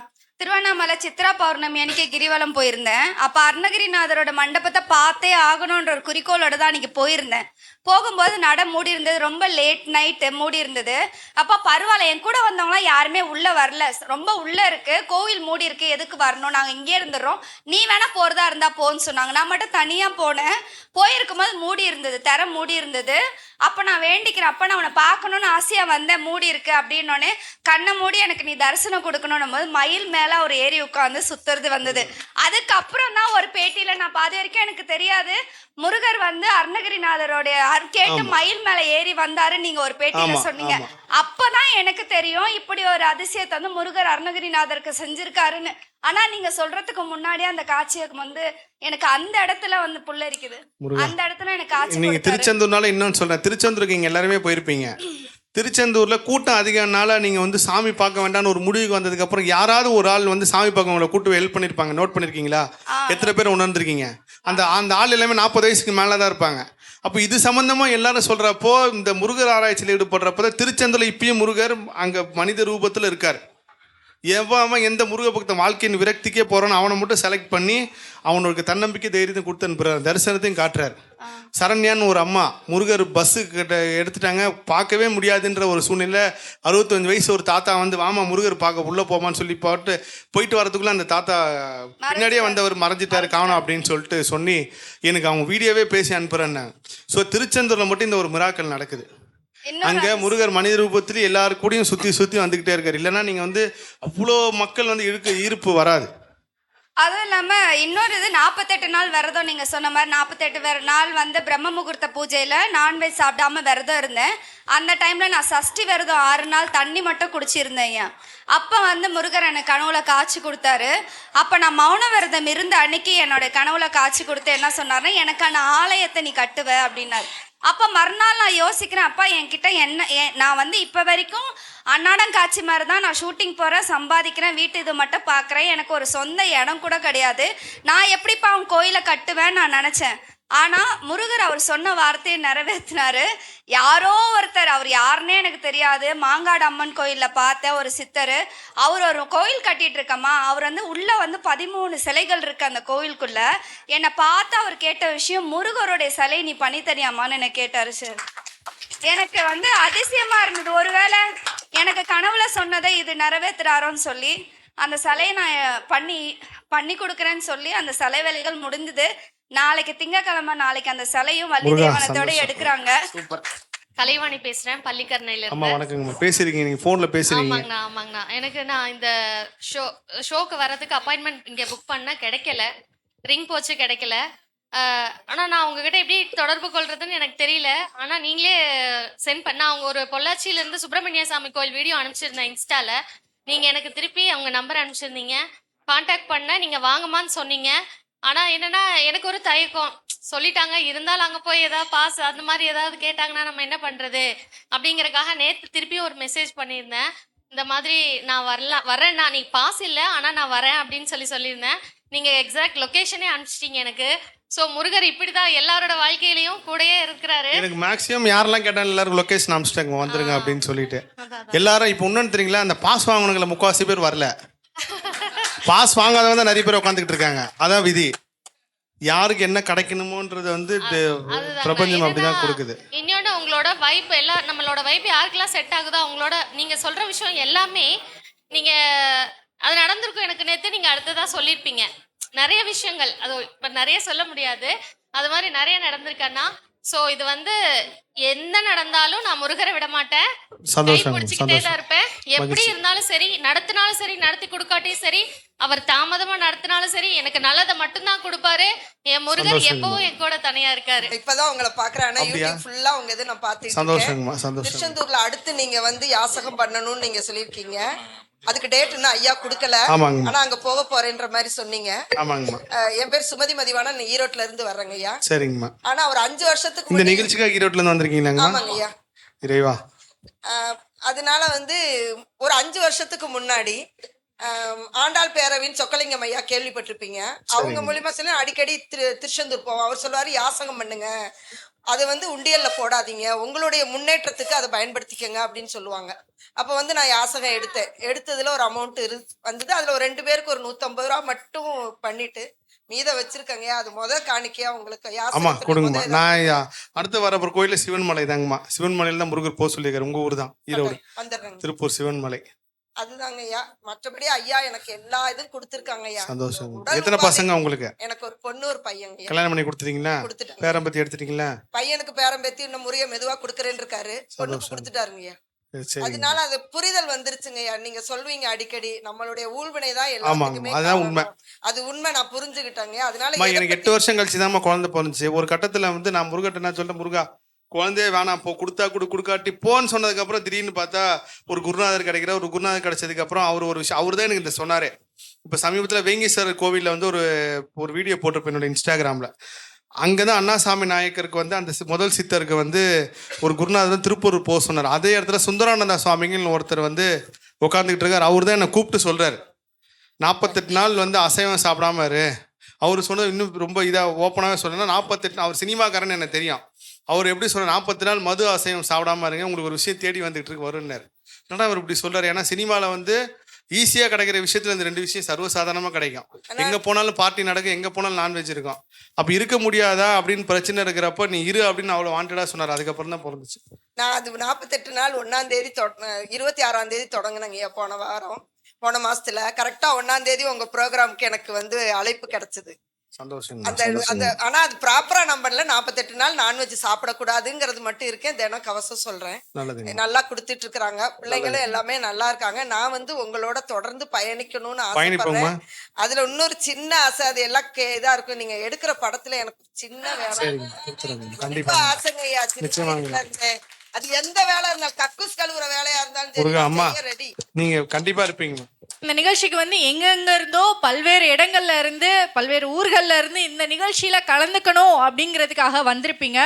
திருவண்ணாமலை சித்ரா பௌர்ணமி அன்னைக்கு கிரிவலம் போயிருந்தேன். அப்ப அருணகிரிநாதரோட மண்டபத்தை பார்த்தே ஆகணுன்ற ஒரு குறிக்கோளோட தான் அன்னைக்கு போயிருந்தேன். போகும்போது நட மூடி இருந்தது ரொம்ப லேட் நைட்டு மூடி இருந்தது. அப்போ பரவாயில்ல என் கூட வந்தவங்களாம் யாருமே உள்ளே வரல. ரொம்ப உள்ளே இருக்கு கோவில் மூடி இருக்கு எதுக்கு வரணும்? நாங்கள் இங்கே இருந்துடுறோம் நீ வேணால் போகிறதா இருந்தால் போன்னு சொன்னாங்க. நான் மட்டும் தனியாக போனேன். போயிருக்கும் போது மூடி இருந்தது திற மூடி இருந்தது. அப்போ நான் வேண்டிக்கிறேன். அப்போ நான் அவனை பார்க்கணுன்னு ஆசையாக வந்தேன். மூடி இருக்கு அப்படின்னோடனே கண்ணை மூடி எனக்கு நீ தரிசனம் கொடுக்கணும் போது மயில் மேலே அவர் ஏறி உட்காந்து சுத்துறது வந்தது. அதுக்கப்புறம் தான் ஒரு பேட்டியில் நான் பாதி வரைக்கும் எனக்கு தெரியாது. முருகர் வந்து அருணகிரிநாதரோடைய அரு- கேட்டு மயில் மேலே ஏறி வந்தாரு நீங்க ஒரு பேட்டியில சொன்னீங்க. அப்பதான் எனக்கு தெரியும் இப்படி ஒரு அதிசயத்தை வந்து முருகர் அருணகிரிநாதருக்கு செஞ்சிருக்காருன்னு. ஆனா நீங்க சொல்றதுக்கு முன்னாடியே அந்த காட்சியை வந்து எனக்கு அந்த இடத்துல வந்து புல்லரிக்குது. முருகா. அந்த இடத்துல எனக்கு காட்சி கொடுத்தாரு. திருச்செந்தூர்னால இன்னொன்று சொல்கிறேன் திருச்செந்தூருக்கு இங்கே எல்லாருமே போயிருப்பீங்க. திருச்செந்தூரில் கூட்டம் அதிகம்னால நீங்கள் வந்து சாமி பார்க்க வேண்டாம்னு ஒரு முடிவுக்கு வந்ததுக்கப்புறம் யாராவது ஒரு ஆள் வந்து சாமி பார்க்க உங்களை கூட்டு ஹெல்ப் பண்ணியிருப்பாங்க நோட் பண்ணியிருக்கீங்களா எத்தனை பேர் உணர்ந்திருக்கீங்க? அந்த அந்த ஆள் எல்லாமே நாற்பது வயசுக்கு மேலே தான் இருப்பாங்க. அப்போ இது சம்மந்தமாக எல்லாரும் சொல்கிறப்போ இந்த முருகர் ஆராய்ச்சியில் ஈடுபடுறப்போ தான் திருச்செந்தூரில் இப்பயும் முருகர் அங்கே மனித ரூபத்தில் இருக்கார். எவன் அவன் எந்த முருக பக்தன் வாழ்க்கையின் விரக்திக்கே போகிறானோ அவனை மட்டும் செலக்ட் பண்ணி அவனுக்கு தன்னம்பிக்கை தைரியத்தை கொடுத்து அனுப்புறாரு தரிசனத்தையும் காட்டுறாரு. சரண்யான்னு ஒரு அம்மா முருகர் பஸ்ஸு கிட்ட எடுத்துட்டாங்க. பார்க்கவே முடியாதுன்ற ஒரு சூழ்நிலை அறுபத்தஞ்சு வயசு ஒரு தாத்தா வந்து வாமா முருகர் பார்க்க உள்ளே போமான்னு சொல்லி போட்டு போயிட்டு வரதுக்குள்ளே அந்த தாத்தா பின்னாடியே வந்தவர் மறைஞ்சிட்டாரு காணோம் அப்படின்னு சொல்லிட்டு சொல்லி எனக்கு அவங்க வீடியோவே பேசி அனுப்புகிறேன்னு ஸோ திருச்செந்தூரில் மட்டும் இந்த ஒரு மிராக்கள் நடக்குது. அங்கே முருகர் மனித ரூபத்தில் எல்லாரு கூடயும் சுற்றி சுற்றி வந்துக்கிட்டே இருக்காரு. இல்லைன்னா நீங்கள் வந்து அவ்வளோ மக்கள் வந்து இழுக்க ஈர்ப்பு வராது. அதுவும் இல்லாமல் இன்னொரு இது நாற்பத்தெட்டு நாள் விரதம் நீங்கள் சொன்ன மாதிரி நாற்பத்தெட்டு வேறு நாள் வந்து பிரம்ம முகூர்த்த பூஜையில் நான்வெஜ் சாப்பிடாம விரதம் இருந்தேன். அந்த டைமில் நான் சஷ்டி விரதம் ஆறு நாள் தண்ணி மட்டும் குடிச்சிருந்தேன். ஐயா அப்போ வந்து முருகர் எனக்கு கனவுல காய்ச்சி கொடுத்தாரு. அப்போ நான் மௌன விரதம் இருந்த அன்னைக்கு என்னோட கனவுல காய்ச்சி கொடுத்து என்ன சொன்னார்னா எனக்கான ஆலயத்தை நீ கட்டுவ அப்படின்னாரு. அப்போ மறுநாள் நான் யோசிக்கிறேன் அப்பா என்கிட்ட என்ன என்- நான் வந்து இப்போ வரைக்கும் அன்னாடம் காட்சி மாதிரி தான் நான் ஷூட்டிங் போகிறேன் சம்பாதிக்கிறேன் வீட்டு இது மட்டும் பார்க்குறேன் எனக்கு ஒரு சொந்த இடம் கூட கிடையாது. நான் எப்படிப்பா அவன் கோயிலை கட்டுவேன்னு நான் நினச்சேன். ஆனால் முருகர் அவர் சொன்ன வார்த்தையை நிறைவேற்றினாரு யாரோ ஒருத்தர் அவர் யாருன்னே எனக்கு தெரியாது. மாங்காடு அம்மன் கோயிலில் பார்த்த ஒரு சித்தர். அவர் ஒரு கோயில் கட்டிகிட்டு இருக்கம்மா. அவர் வந்து உள்ளே வந்து பதிமூணு சிலைகள் இருக்கு அந்த கோயிலுக்குள்ளே. என்னை பார்த்து அவர் கேட்ட விஷயம் முருகருடைய சிலை நீ பண்ணித்தரியாமான்னு என்னை கேட்டார் சார் எனக்கு வந்து அதிசயமா இருந்தது. ஒருவேளை எனக்கு கனவுல சொன்னதை இது நிறைவேற்றுறாரோன்னு சொல்லி அந்த சிலையை நான் பண்ணி பண்ணி கொடுக்குறேன்னு சொல்லி அந்த சிலை வேலைகள் முடிந்தது. நாளைக்கு திங்கக்கிழமை நாளைக்கு அந்த சிலையும் வள்ளி தேவனத்தோட. எடுக்கிறாங்க. கலைவாணி பேசுறேன் பள்ளிக்கரணையில அம்மா வணக்கங்கம்மா. பேசுறீங்க நீங்கள் ஃபோனில் பேசுறீங்க. ஆமாங்கண்ணா ஆமாங்கண்ணா. எனக்கு நான் இந்த ஷோ ஷோக்கு வர்றதுக்கு அப்பாயின்மெண்ட் இங்கே புக் பண்ண கிடைக்கல. ரிங் போச்சு கிடைக்கல. ஆனால் நான் உங்ககிட்ட எப்படி தொடர்பு கொள்றதுன்னு எனக்கு தெரியல. ஆனால் நீங்களே சென்ட் பண்ண அவங்க ஒரு பொள்ளாச்சியிலேருந்து சுப்பிரமணிய சாமி கோயில் வீடியோ அனுப்பிச்சிருந்தேன் இன்ஸ்டால. நீங்கள் எனக்கு திருப்பி அவங்க நம்பர் அனுப்பிச்சிருந்தீங்க. காண்டாக்ட் பண்ண நீங்கள் வாங்கம்மான்னு சொன்னீங்க. ஆனால் என்னென்னா எனக்கு ஒரு தயக்கம். சொல்லிட்டாங்க இருந்தாலும் அங்கே போய் ஏதாவது பாஸ் அந்த மாதிரி ஏதாவது கேட்டாங்கன்னா நம்ம என்ன பண்ணுறது அப்படிங்கிறக்காக நேற்று திருப்பி ஒரு மெசேஜ் பண்ணியிருந்தேன். இந்த மாதிரி நான் வரலாம் வரேன். நான் நீ பாஸ் இல்லை ஆனால் நான் வரேன் அப்படின்னு சொல்லி சொல்லியிருந்தேன். நீங்கள் எக்ஸாக்ட் லொக்கேஷனே அனுப்பிச்சிட்டீங்க எனக்கு. ஸோ முருகர் இப்படி தான் எல்லாரோட வாழ்க்கையிலையும் கூடயே இருக்கிறாரு. எனக்கு மேக்ஸிமம் யாரெல்லாம் கேட்டாலும் எல்லாரும் லொக்கேஷன் அனுப்பிச்சிட்டாங்க வந்துருங்க அப்படின்னு சொல்லிட்டு. எல்லாரும் இப்போ இன்னொன்று தெரியுங்களா? அந்த பாஸ் வாங்கினவங்கள முக்கால்வாசி பேர் வரல. *laughs* பாஸ் வாங்காதவங்க தான் நிறைய பேர் உட்காந்துக்கிட்டு இருக்காங்க. அதான் விதி. யாருக்கு என்ன கிடைக்கணுமோன்றது வந்து பிரபஞ்சம் அப்படிதான் கொடுக்குது. இன்னொன்று உங்களோட வைப் எல்லாம் நம்மளோட வைப் யாருக்கெல்லாம் செட் ஆகுதோ அவங்களோட நீங்க சொல்ற விஷயம் எல்லாமே நீங்க அது நடந்திருக்கும் எனக்கு நேத்து நீங்க அடுத்ததா சொல்லியிருப்பீங்க நிறைய விஷயங்கள். அது இப்ப நிறைய சொல்ல முடியாது. அது மாதிரி நிறைய நடந்திருக்கேன்னா சோ இது வந்து என்ன நடந்தாலும் நான் முருகரை விட மாட்டேன் கை சந்தோஷம் பிடிச்சிக்கிட்டே தான் சந்தோஷம். இருப்பேன். எப்படி. இருந்தாலும் சரி நடத்தினாலும் சரி நடத்தி கொடுக்காட்டியும் சரி அவர் தாமதமா நடத்தினாலும் சரி எனக்கு நல்லதை மட்டும்தான் கொடுப்பாரு. என் முருகர். எப்பவும் என் கூட தனியா இருக்காரு. இப்பதான் உங்களை பாக்குறேன்? யூடியூப் ஃபுல்லா உங்க இது நான் பாத்துட்டு இருக்கேன். திருச்செந்தூர்ல அடுத்து நீங்க வந்து யாசகம் பண்ணணும்னு நீங்க சொல்லியிருக்கீங்க. அதுக்கு டேட் இன்னும் ஐயா கொடுக்கல. ஆனா அங்க போக போறேன்ற மாதிரி சொன்னீங்க. என் பேர் சுமதி மதிவான ஈரோட்ல இருந்து வர்றேங்க ஐயா. சரிங்கம்மா. ஆனா ஒரு அஞ்சு வருஷத்துக்கு இந்த நிகழ்ச்சிக்காக ஈரோட்டில் இருந்து வந்திருக்கீங்களாங்கம்மா? ஆமாங்க ஐயா. இறைவா. அதனால வந்து ஒரு அஞ்சு வருஷத்துக்கு முன்னாடி ஆண்டாள் பேரவின் சொக்கலிங்கம் ஐயா கேள்விப்பட்டிருப்பீங்க. அவங்க மூலியமா சொல்லி அடிக்கடி திரு திருச்செந்தூர் போவோம். அவர் சொல்லுவாரு யாசகம் பண்ணுங்க? அதை வந்து உண்டியல்ல போடாதீங்க. உங்களுடைய முன்னேற்றத்துக்கு அதை பயன்படுத்திக்கங்க அப்படின்னு சொல்லுவாங்க. அப்போ வந்து நான் யாசகம் எடுத்தேன். எடுத்ததுல ஒரு அமௌண்ட் இரு வந்தது. அதுல ஒரு ரெண்டு பேருக்கு ஒரு நூத்தம்பது ரூபா மட்டும் பண்ணிட்டு மீத வச்சிருக்கங்க. அது முத காணிக்கையா உங்களுக்கு ஆமா கொடுங்கம்மா. நான் அடுத்து வர ஒரு கோயிலில் சிவன்மலை தாங்கம்மா. சிவன்மலையில் தான் முருகர் போக சொல்லியிருக்காரு. உங்க ஊர் தான் ஈரோடு. திருப்பூர் சிவன்மலை அதுதாங்க ஐயா மற்றபடி ஐயா எனக்கு எல்லா இதுவும் கொடுத்துருக்காங்க ஐயா சந்தோஷம் எத்தனை பசங்க உங்களுக்கு? எனக்கு ஒரு பொண்ணு ஒரு ஐயா கல்யாணம் பண்ணி கொடுத்துட்டீங்களா? கொடுத்துட்டேன். பேரம் பத்தி எடுத்துட்டீங்களா? பையனுக்கு பேரம் பேத்தி இன்னும் முறைய மெதுவா கொடுக்கறேன்னு இருக்காரு பொண்ணுக்கு. கொடுத்துட்டாருங்க ஐயா அதனால அது புரிதல் வந்துருச்சுங்க ஐயா நீங்க சொல்வீங்க அடிக்கடி. நம்மளுடைய ஊழ்வினை தான் எல்லாத்துக்குமே அதான். உண்மை. அது உண்மை. நான் புரிஞ்சுக்கிட்டேங்க அதனால எனக்கு எட்டு வருஷம் கழிச்சு தான்மா குழந்தை பிறந்துச்சு. ஒரு கட்டத்துல வந்து நான் முருகட்ட நான் சொல்லிட்டேன் முருகா குழந்தைய வேணாம் போ கொடுத்தா கொடு கொடுக்காட்டி போன்னு சொன்னதுக்கப்புறம் திடீர்னு பார்த்தா ஒரு குருநாதர் கிடைக்கிற ஒரு குருநாதர் கிடைச்சதுக்கப்புறம் அவர் ஒரு விஷயம் அவர் தான் எனக்கு இந்த சொன்னார். இப்போ சமீபத்தில் வேங்கீஸ்வரர் கோவிலில் வந்து ஒரு ஒரு வீடியோ போட்டிருப்பேன் என்னோட அங்கே தான் அண்ணாசாமி நாயக்கருக்கு வந்து அந்த முதல் சித்தருக்கு வந்து ஒரு குருநாதர் திருப்பூர் போக சொன்னார். அதே இடத்துல சுந்தரானந்தா சுவாமிங்கன்னு ஒருத்தர் வந்து உட்காந்துக்கிட்டு இருக்கார். அவர் தான் என்னை கூப்பிட்டு சொல்கிறார் நாற்பத்தெட்டு நாள் வந்து அசைவம் சாப்பிடாம இரு. அவர் சொன்னது இன்னும் ரொம்ப இதாக ஓப்பனாகவே சொல்லணும்னா நாற்பத்தெட்டு அவர் சினிமாக்காரன் எனக்கு தெரியும். அவர் எப்படி சொல்ற நாற்பத்தி நாள் மது அசைவம் சாப்பிடாம இருங்க உங்களுக்கு ஒரு விஷயம் தேடி வந்துகிட்டு இருக்கு வரும்னாரு. என்னடா அவர் இப்படி சொல்றாரு? ஏன்னா சினிமாவில் வந்து ஈஸியாக கிடைக்கிற விஷயத்துல இந்த ரெண்டு விஷயம் சர்வசாதாரணமாக கிடைக்கும். எங்கே போனாலும் பார்ட்டி நடக்கும் எங்கே போனாலும் நான்வெஜ் இருக்கும். அப்போ இருக்க முடியாதா அப்படின்னு பிரச்சனை இருக்கிறப்ப நீ இரு அப்படின்னு அவ்வளோ வாண்டடாக சொன்னார். அதுக்கப்புறம் தான் பிறந்துச்சு. நான் அது நாற்பத்தெட்டு நாள் ஒன்னாம் தேதி இருபத்தி ஆறாம் தேதி தொடங்கினங்க போன வாரம். போன மாசத்துல. கரெக்டா ஒன்னாம் தேதி உங்க ப்ரோக்ராமுக்கு எனக்கு வந்து அழைப்பு கிடைச்சது. அந்த அந்த ஆனா அது ப்ராப்பரா நம்பர்ல நாற்பத்தெட்டு நாள் நான்வெஜ் சாப்பிடக்கூடாதுங்கிறது மட்டும் இருக்கேன். தினம் கவசம் சொல்றேன். நல்லா கொடுத்துட்டு இருக்காங்க பிள்ளைங்களும் எல்லாமே நல்லா இருக்காங்க நான் வந்து உங்களோட தொடர்ந்து பயணிக்கணும்னு. ஆசைப்படுறேன். அதுல இன்னொரு சின்ன ஆசை அது எல்லாம் இதா இருக்கும். நீங்க எடுக்கிற படத்துல எனக்கு சின்ன வேலை ஆசைங்க ஐயா. அது எந்த வேலை இருந்தாலும் கக்கூஸ் கழுவுற வேலையா இருந்தாலும் அம்மா. ரெடி நீங்கள் கண்டிப்பாக இருப்பீங்க. இந்த நிகழ்ச்சிக்கு வந்து எங்கெங்க இருந்தோ பல்வேறு இடங்கள்ல இருந்து பல்வேறு ஊர்கள்ல இருந்து இந்த நிகழ்ச்சியில கலந்துக்கணும் அப்படிங்கிறதுக்காக வந்திருப்பீங்க.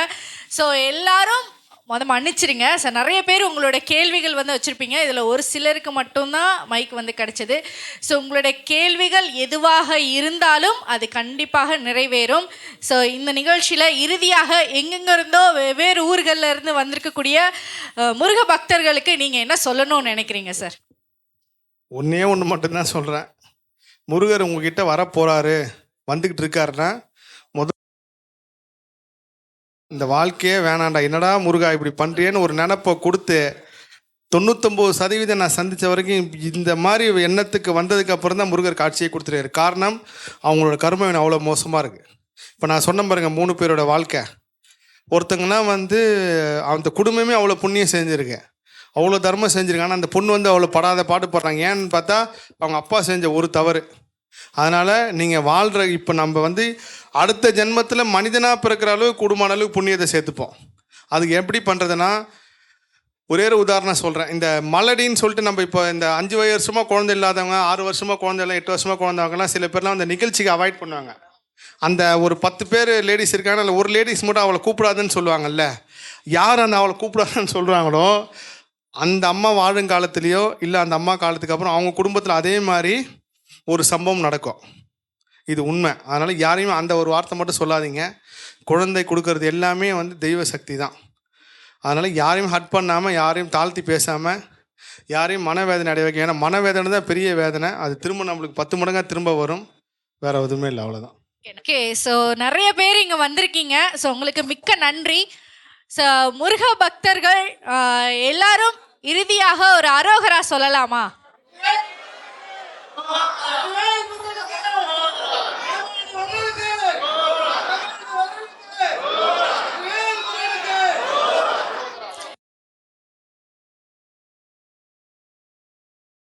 ஸோ எல்லாரும் மொதல் மன்னிச்சிருங்க. சார் நிறைய பேர் உங்களோட கேள்விகள் வந்து வச்சுருப்பீங்க. இதில் ஒரு சிலருக்கு மட்டும்தான் மைக் வந்து கிடச்சிது. ஸோ உங்களுடைய கேள்விகள் எதுவாக இருந்தாலும் அது கண்டிப்பாக நிறைவேறும். ஸோ இந்த நிகழ்ச்சியில் இறுதியாக எங்கெங்க இருந்தோ வெவ்வேறு ஊர்களில் இருந்து வந்திருக்கக்கூடிய முருக பக்தர்களுக்கு நீங்கள் என்ன சொல்லணும்னு நினைக்கிறீங்க சார் ஒன்றே ஒன்று மட்டும்தான் சொல்கிறேன் முருகர் உங்ககிட்ட வரப்போகிறாரு வந்துக்கிட்டு இருக்காருன்னா இந்த வாழ்க்கையே வேணாண்டா. என்னடா முருகா இப்படி பண்ணுறியேன்னு ஒரு நினப்பை கொடுத்து தொண்ணூத்தொம்பது சதவீதம் நான் சந்தித்த வரைக்கும் இந்த மாதிரி எண்ணத்துக்கு வந்ததுக்கு அப்புறம் தான் முருகர் காட்சியை கொடுத்துருக்காரு. காரணம் அவங்களோட கர்மவினை அவ்வளோ மோசமாக இருக்குது இப்போ நான் சொன்ன பாருங்க மூணு பேரோட வாழ்க்கை. ஒருத்தங்கன்னா வந்து அந்த குடும்பமே அவ்வளோ புண்ணியம் செஞ்சுருக்கேன் அவ்வளோ தர்மம் செஞ்சுருக்கேன் ஆனால் அந்த பொண்ணு வந்து அவ்வளோ படாத பாட்டு போடுறாங்க. ஏன்னு பார்த்தா அவங்க அப்பா செஞ்ச ஒரு தவறு. அதனால் நீங்கள் வாழ்கிற இப்போ நம்ம வந்து அடுத்த ஜென்மத்தில் மனிதனாக பிறக்கிற அளவு கூடுமான அளவுக்கு புண்ணியத்தை சேர்த்துப்போம். அதுக்கு எப்படி பண்ணுறதுன்னா ஒரே ஒரு உதாரணம் சொல்கிறேன் இந்த மலடின்னு சொல்லிட்டு நம்ம இப்போ இந்த அஞ்சு வருஷமாக குழந்தை இல்லாதவங்க ஆறு வருஷமாக குழந்தை இல்லை எட்டு வருஷமாக குழந்தவங்கலாம் சில பேர்லாம் அந்த நிகழ்ச்சிக்கு அவாய்ட் பண்ணுவாங்க. அந்த ஒரு பத்து பேர் லேடிஸ் இருக்காங்க இல்லை ஒரு லேடிஸ் மட்டும் அவளை கூப்பிடாதுன்னு சொல்லுவாங்கல்ல யார் அந்த அவளை கூப்பிடாதுன்னு சொல்கிறாங்களோ அந்த அம்மா வாழும் காலத்துலேயோ இல்லை அந்த அம்மா காலத்துக்கு அப்புறம் அவங்க குடும்பத்தில் அதே மாதிரி ஒரு சம்பவம் நடக்கும். இது உண்மை அதனால் யாரையுமே அந்த ஒரு வார்த்தை மட்டும் சொல்லாதீங்க குழந்தை கொடுக்கறது எல்லாமே வந்து தெய்வ சக்தி தான் அதனால் யாரையும் ஹட் பண்ணாமல் யாரையும் தாழ்த்தி பேசாமல் யாரையும் மனவேதனை அடைய வைக்க ஏன்னா மனவேதனை தான் பெரிய வேதனை அது திரும்ப நம்மளுக்கு பத்து மடங்காக திரும்ப வரும் வேறு எதுவுமே இல்லை அவ்வளோதான் ஓகே ஸோ நிறைய பேர் இங்கே வந்திருக்கீங்க ஸோ உங்களுக்கு மிக்க நன்றி ஸோ முருக பக்தர்கள் எல்லாரும் இறுதியாக ஒரு அரோகரா சொல்லலாமா